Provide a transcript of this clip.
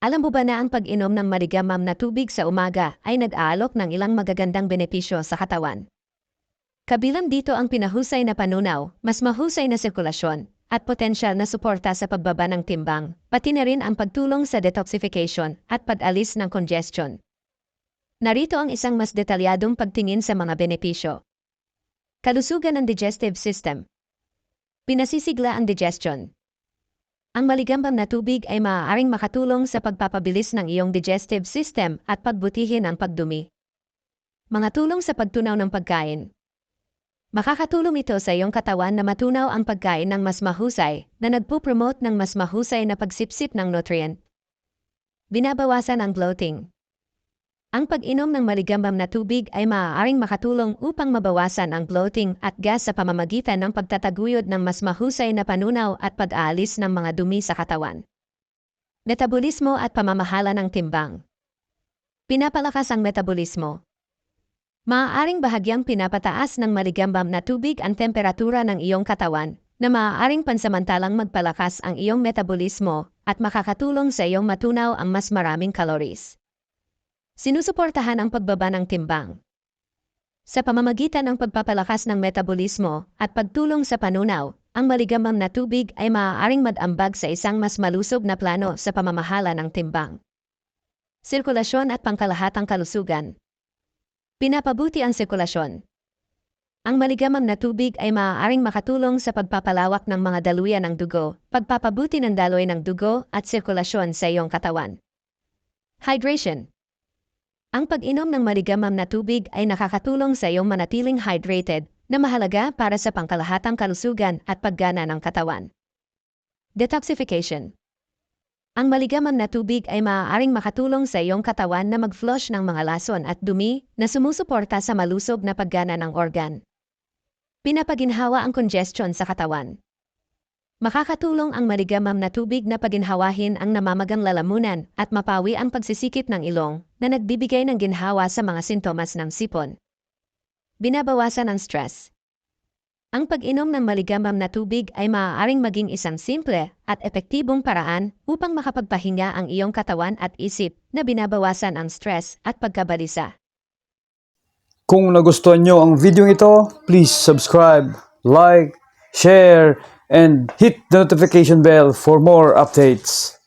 Alam mo ba na ang pag-inom ng maligamam na tubig sa umaga ay nag-aalok ng ilang magagandang benepisyo sa katawan? Kabilang dito ang pinahusay na panunaw, mas mahusay na sirkulasyon, at potensyal na suporta sa pagbaba ng timbang, pati na rin ang pagtulong sa detoxification at pag-alis ng congestion. Narito ang isang mas detalyadong pagtingin sa mga benepisyo. Kalusugan ng digestive system. Pinasisigla ang digestion. Ang maligambang na tubig ay maaaring makatulong sa pagpapabilis ng iyong digestive system at pagbutihin ang pagdumi. Mga tulong sa pagtunaw ng pagkain. Makakatulong ito sa iyong katawan na matunaw ang pagkain ng mas mahusay na nagpupromote ng mas mahusay na pagsipsip ng nutrient. Binabawasan ang bloating. Ang pag-inom ng maligambam na tubig ay maaaring makatulong upang mabawasan ang bloating at gas sa pamamagitan ng pagtataguyod ng mas mahusay na panunaw at pag-aalis ng mga dumi sa katawan. Metabolismo at pamamahala ng timbang. Pinapalakas ang metabolismo. Maaaring bahagyang pinapataas ng maligambam na tubig ang temperatura ng iyong katawan na maaaring pansamantalang magpalakas ang iyong metabolismo at makakatulong sa iyong matunaw ang mas maraming calories. Sinusuportahan ang pagbaba ng timbang. Sa pamamagitan ng pagpapalakas ng metabolismo at pagtulong sa panunaw, ang maligamam na tubig ay maaaring madambag sa isang mas malusog na plano sa pamamahala ng timbang. Sirkulasyon at pangkalahatang kalusugan. Pinapabuti ang sirkulasyon. Ang maligamam na tubig ay maaaring makatulong sa pagpapalawak ng mga daluyan ng dugo, pagpapabuti ng daloy ng dugo at sirkulasyon sa iyong katawan. Hydration. Ang pag-inom ng maligamam na tubig ay nakakatulong sa iyong manatiling hydrated na mahalaga para sa pangkalahatang kalusugan at paggana ng katawan. Detoxification. Ang maligamam na tubig ay maaaring makatulong sa iyong katawan na mag-flush ng mga lason at dumi na sumusuporta sa malusog na paggana ng organ. Pinapaginhawa ang congestion sa katawan. Makakatulong ang maligamam na tubig na paginhawahin ang namamagang lalamunan at mapawi ang pagsisikip ng ilong na nagbibigay ng ginhawa sa mga sintomas ng sipon. Binabawasan ang stress. Ang pag-inom ng maligamam na tubig ay maaaring maging isang simple at epektibong paraan upang makapagpahinga ang iyong katawan at isip na binabawasan ang stress at pagkabalisa. Kung nagustuhan nyo ang video ito, please subscribe, like, share, and hit the notification bell for more updates.